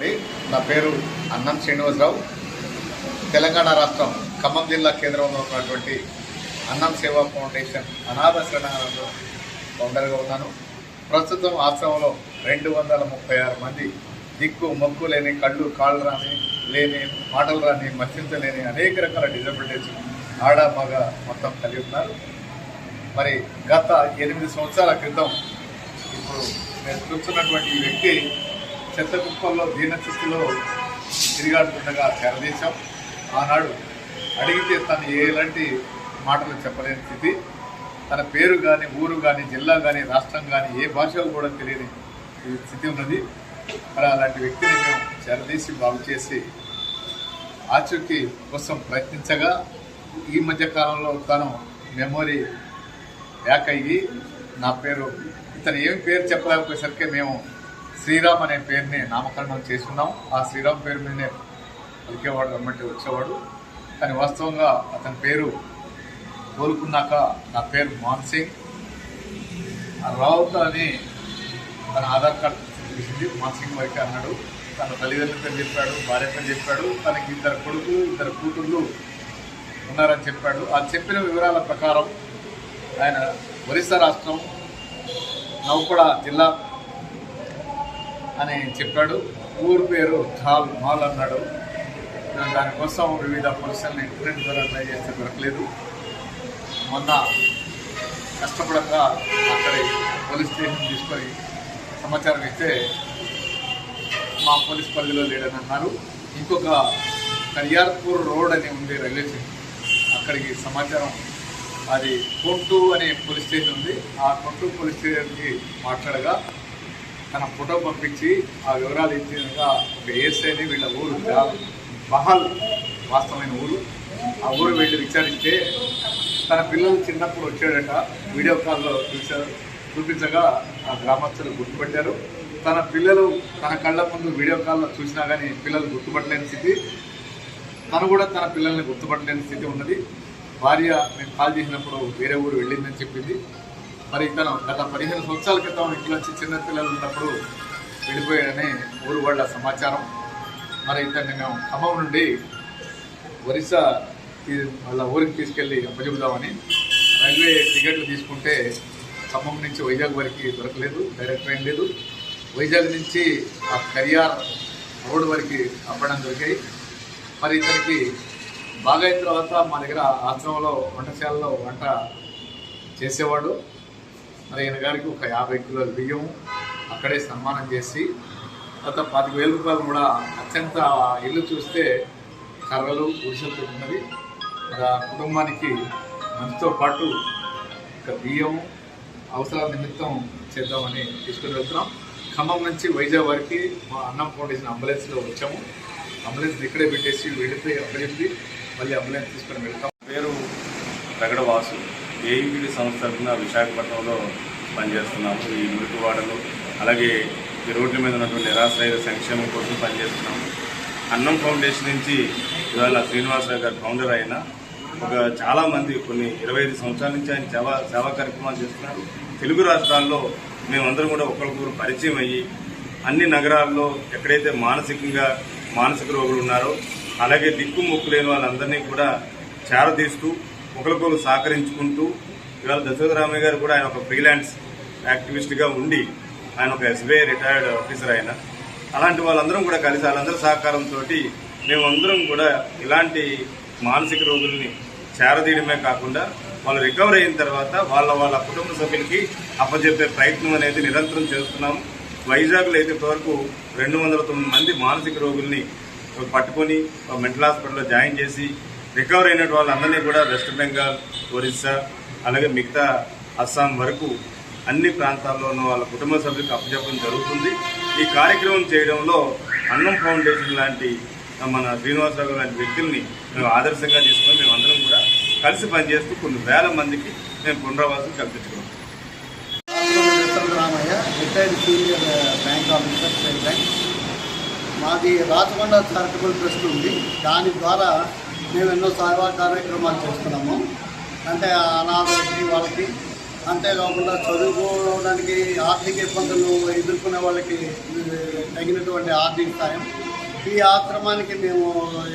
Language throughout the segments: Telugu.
అండి నా పేరు అన్నం శ్రీనివాసరావు. తెలంగాణ రాష్ట్రం ఖమ్మం జిల్లా కేంద్రంలో ఉన్నటువంటి అన్నం సేవా ఫౌండేషన్ అనాథ శరణాలయంలో ఫౌండర్గా ఉన్నాను. ప్రస్తుతం ఆశ్రమంలో రెండు వందల ముప్పై ఆరు మంది దిక్కు మొక్కు లేని కళ్ళు కాళ్ళు రాని లేని మాటలు రాని మర్చించలేని అనేక రకాల డిజబిలిటీస్ ఆడ మగ మొత్తం కలిగి ఉన్నారు. మరి గత ఎనిమిది సంవత్సరాల క్రితం ఇప్పుడు నేను చూస్తున్నటువంటి ఈ వ్యక్తి చెత్త కుప్పల్లో దీనస్థితిలో తిరిగాడుతుండగా తెరదీశాం ఆనాడు అడిగితే తను ఎలాంటి మాటలు చెప్పలేని స్థితి. తన పేరు కానీ ఊరు కానీ జిల్లా కానీ రాష్ట్రం కానీ ఏ భాషలో కూడా తెలియని స్థితి ఉన్నది. మరి అలాంటి వ్యక్తిని మేము చెరదీసి బాగు చేసి ఆచూకీ కోసం ప్రయత్నించగా ఈ మధ్య కాలంలో తను మెమొరీ బ్యాక్ అయ్యి నా పేరు ఇతను ఏమి పేరు చెప్పలేకపోయేసరికి మేము శ్రీరామ్ అనే పేరుని నామకరణం చేసుకున్నాం. ఆ శ్రీరామ్ పేరు మీదనే పలికేవాడు రమ్మంటే వచ్చేవాడు. కానీ వాస్తవంగా అతని పేరు కోలుకున్నాక నా పేరు మోహన్ సింగ్. రావుత అని తన ఆధార్ కార్డు చూసింది మోహన్ సింగ్ వైకే అన్నాడు. తన తల్లిదండ్రుల పేరు చెప్పాడు భార్య పేరు చెప్పాడు. తనకి ఇద్దరు కొడుకు ఇద్దరు కూతుళ్ళు ఉన్నారని చెప్పాడు. ఆ చెప్పిన వివరాల ప్రకారం ఆయన ఒరిస్సా రాష్ట్రం నౌపడ జిల్లా అని చెప్పాడు. ఊరు పేరు థాల్ మాల్ అన్నాడు. దానికోసం వివిధ పోలీసులను ఇంటర్నెట్ ద్వారా ట్రై చేస్తే దొరకలేదు. మొన్న కష్టపడక అక్కడి పోలీస్ స్టేషన్ తీసుకొని సమాచారం ఇస్తే మా పోలీస్ పరిధిలో లేడని అన్నారు. ఇంకొక కరియార్పూర్ రోడ్ అని ఉంది రైల్వే స్టేషన్. అక్కడికి సమాచారం అది కొంటూ అనే పోలీస్ స్టేషన్ ఉంది. ఆ కొంటూ పోలీస్ స్టేషన్కి మాట్లాడగా తన ఫోటో పంపించి ఆ వివరాలు ఇచ్చిన ఒక ఏఎస్ఐని వీళ్ళ ఊరు మహల్ వాస్తవమైన ఊరు. ఆ ఊరు వెళ్ళి విచారిస్తే తన పిల్లలు చిన్నప్పుడు వచ్చాడట వీడియో కాల్లో చూశారు చూపించగా ఆ గ్రామస్తులు గుర్తుపట్టారు. తన పిల్లలు తన కళ్ళ ముందు వీడియో కాల్లో చూసినా కానీ పిల్లలు గుర్తుపట్టలేని స్థితి. తను కూడా తన పిల్లల్ని గుర్తుపట్టలేని స్థితి ఉన్నది. భార్య మేము కాల్ చేసినప్పుడు వేరే ఊరు వెళ్ళిందని చెప్పింది. మరి ఇతను గత పదిహేను సంవత్సరాల క్రితం ఇంట్లో వచ్చి చిన్న పిల్లలు ఉన్నప్పుడు వెళ్ళిపోయాడని ఊరు వాళ్ళ సమాచారం. మరి ఇతన్ని మేము ఖమ్మం నుండి ఒరిస్సా వాళ్ళ ఊరికి తీసుకెళ్ళి అప్పచెబుదామని రైల్వే టికెట్లు తీసుకుంటే ఖమ్మం నుంచి వైజాగ్ వరకు దొరకలేదు డైరెక్ట్ ట్రైన్ లేదు. వైజాగ్ నుంచి ఆ కరియార్ రోడ్ వరకు అప్పడం దొరికాయి. మరి ఇతనికి బాగా అయిన తర్వాత మా దగ్గర ఆశ్రమంలో వంటశాలలో వంట చేసేవాడు. మరి ఈయన గారికి ఒక యాభై కిలోల బియ్యం అక్కడే సన్మానం చేసి తర్వాత పాతిక వేల రూపాయలు కూడా అత్యంత ఇల్లు చూస్తే కర్రలు గుడిసెలతో ఉన్నది. మరి ఆ కుటుంబానికి మనతో పాటు ఒక బియ్యం అవసరాల నిమిత్తం చేద్దామని తీసుకుని వెళ్తున్నాం. ఖమ్మం నుంచి వైజాగ్ వరకు మా అన్నం ఫౌండేషన్ అంబులెన్స్లో వచ్చాము. అంబులెన్స్ ఇక్కడే పెట్టేసి వెళ్ళిపోయి అప్పచెప్పి మళ్ళీ అంబులెన్స్ తీసుకొని వెళ్తాం. పేరు రగడ వాసు ఏఈబిడి సంస్థ తరఫున విశాఖపట్నంలో పనిచేస్తున్నాము. ఈ మురికివాడలు అలాగే ఈ రోడ్ల మీద ఉన్నటువంటి నిరాశ్రయ సంక్షేమం కోసం పనిచేస్తున్నాము. అన్నం ఫౌండేషన్ నుంచి ఇవాళ శ్రీనివాసరావు గారు ఫౌండర్ అయిన ఒక చాలామంది కొన్ని ఇరవై ఐదు సంవత్సరాల నుంచి ఆయన సేవా సేవా కార్యక్రమాలు చేస్తున్నారు. తెలుగు రాష్ట్రాల్లో మేమందరం కూడా ఒకరికొకరు పరిచయం అయ్యి అన్ని నగరాల్లో ఎక్కడైతే మానసికంగా మానసిక రోగులు ఉన్నారో అలాగే దిక్కు ముక్కు లేని వాళ్ళందరినీ కూడా చేరదీస్తూ ఒకరికొకరు సహకరించుకుంటూ ఇవాళ దశరథరామయ్య గారు కూడా ఆయన ఒక ఫ్రీలాన్స్ యాక్టివిస్ట్గా ఉండి ఆయన ఒక ఎస్బీఐ రిటైర్డ్ ఆఫీసర్ ఆయన. అలాంటి వాళ్ళందరం కూడా కలిసి వాళ్ళందరి సహకారంతో మేమందరం కూడా ఇలాంటి మానసిక రోగుల్ని చేరదీయడమే కాకుండా వాళ్ళు రికవర్ అయిన తర్వాత వాళ్ళ వాళ్ళ కుటుంబ సభ్యులకి అప్పచెప్పే ప్రయత్నం అనేది నిరంతరం చేస్తున్నాం. వైజాగ్లో అయితే ఇప్పటివరకు రెండు వందల తొమ్మిది మంది మానసిక రోగుల్ని పట్టుకొని మెంటల్ హాస్పిటల్లో జాయిన్ చేసి రికవర్ అయిన వాళ్ళందరినీ కూడా వెస్ట్ బెంగాల్ ఒరిస్సా అలాగే మిగతా అస్సాం వరకు అన్ని ప్రాంతాల్లోనూ వాళ్ళ కుటుంబ సభ్యులకు అప్పచెప్పడం జరుగుతుంది. ఈ కార్యక్రమం చేయడంలో అన్నం ఫౌండేషన్ లాంటి మన శ్రీనివాసరావు లాంటి వ్యక్తుల్ని మేము ఆదర్శంగా తీసుకొని మేము అందరం కూడా కలిసి పనిచేస్తూ కొన్ని వేల మందికి మేము పునరావాసం కల్పించుకున్నాం. Ramaiah retired senior bank officer state bank. మాది రాచకొండ చారిటబుల్ ట్రస్ట్ ఉంది. దాని ద్వారా మేము ఎన్నో సేవా కార్యక్రమాలు చేస్తున్నాము. అంటే అనాథలకి వాళ్ళకి అంతేకాకుండా చదువుకోవడానికి ఆర్థిక ఇబ్బందులు ఎదుర్కొనే వాళ్ళకి తగినటువంటి ఆర్థిక సాయం. ఈ ఆశ్రమానికి మేము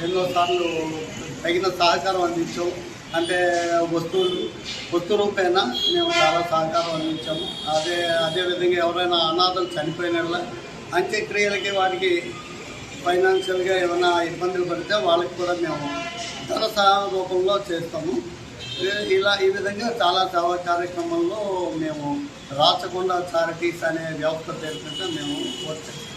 ఎన్నోసార్లు తగిన సహకారం అందించాం. అంటే వస్తువులు వస్తు రూపేణ మేము చాలా సహకారం అందించాము అదే అదేవిధంగా ఎవరైనా అనాథలు చనిపోయిన అంత్యక్రియలకి వాటికి ఫైనాన్షియల్గా ఏమైనా ఇబ్బందులు పడితే వాళ్ళకి కూడా మేము ధన సహాయం రూపంలో చేస్తాము ఇలా ఈ విధంగా చాలా సేవా కార్యక్రమంలో మేము రాచకొండ చారిటీస్ అనే వ్యవస్థ పేరు మేము వర్క్ చేస్తాం